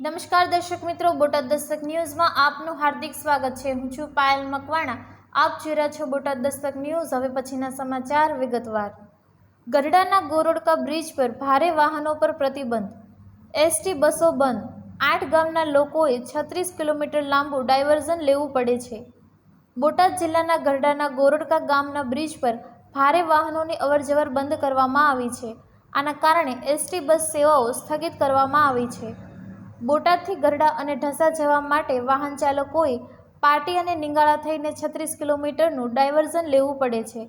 નમસ્કાર દર્શક મિત્રો, બોટાદ દસ્તક ન્યૂઝમાં આપનું હાર્દિક સ્વાગત છે. હું છું પાયલ મકવાણા. આપ જોઈ છો બોટાદ દસ્તક ન્યૂઝ. હવે પછીના સમાચાર વિગતવાર. ગરડાના ગોરોડકા બ્રિજ પર ભારે વાહનો પર પ્રતિબંધ. એસટી બસો બંધ. આઠ ગામના લોકોએ છત્રીસ કિલોમીટર લાંબુ ડાયવર્ઝન લેવું પડે છે. બોટાદ જિલ્લાના ગરડાના ગોરડકા ગામના બ્રિજ પર ભારે વાહનોની અવરજવર બંધ કરવામાં આવી છે. આના કારણે એસટી બસ સેવાઓ સ્થગિત કરવામાં આવી છે. બોટાદથી ગરડા અને ઢસા જવા માટે વાહન ચાલકોએ પાટી અને નિંગાળા થઈને છત્રીસ કિલોમીટરનું ડાયવર્ઝન લેવું પડે છે.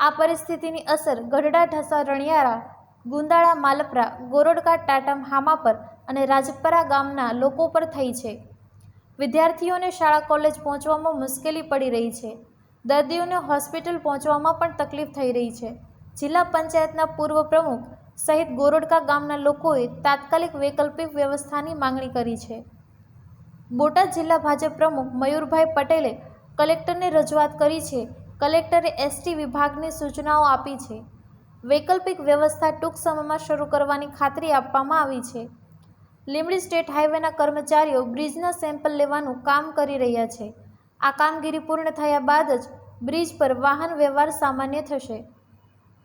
આ પરિસ્થિતિની અસર ગઢડા ઢસા, રણિયારા, ગુંદાળા, માલપરા, ગોરડકા, ટાટમ, હામાપર અને રાજપરા ગામના લોકો પર થઈ છે. વિદ્યાર્થીઓને શાળા કોલેજ પહોંચવામાં મુશ્કેલી પડી રહી છે. દર્દીઓને હોસ્પિટલ પહોંચવામાં પણ તકલીફ થઈ રહી છે. જિલ્લા પંચાયતના પૂર્વ પ્રમુખ સહિત ગોરડકા ગામના લોકોએ તાત્કાલિક વૈકલ્પિક વ્યવસ્થાની માંગણી કરી છે. બોટાદ જિલ્લા ભાજપ પ્રમુખ મયુરભાઈ પટેલે કલેક્ટરને રજૂઆત કરી છે. કલેક્ટરે એસટી વિભાગને સૂચનાઓ આપી છે. વૈકલ્પિક વ્યવસ્થા ટૂંક સમયમાં શરૂ કરવાની ખાતરી આપવામાં આવી છે. લીંબડી સ્ટેટ હાઈવેના કર્મચારીઓ બ્રિજના સેમ્પલ લેવાનું કામ કરી રહ્યા છે. આ કામગીરી પૂર્ણ થયા બાદ જ બ્રિજ પર વાહન વ્યવહાર સામાન્ય થશે.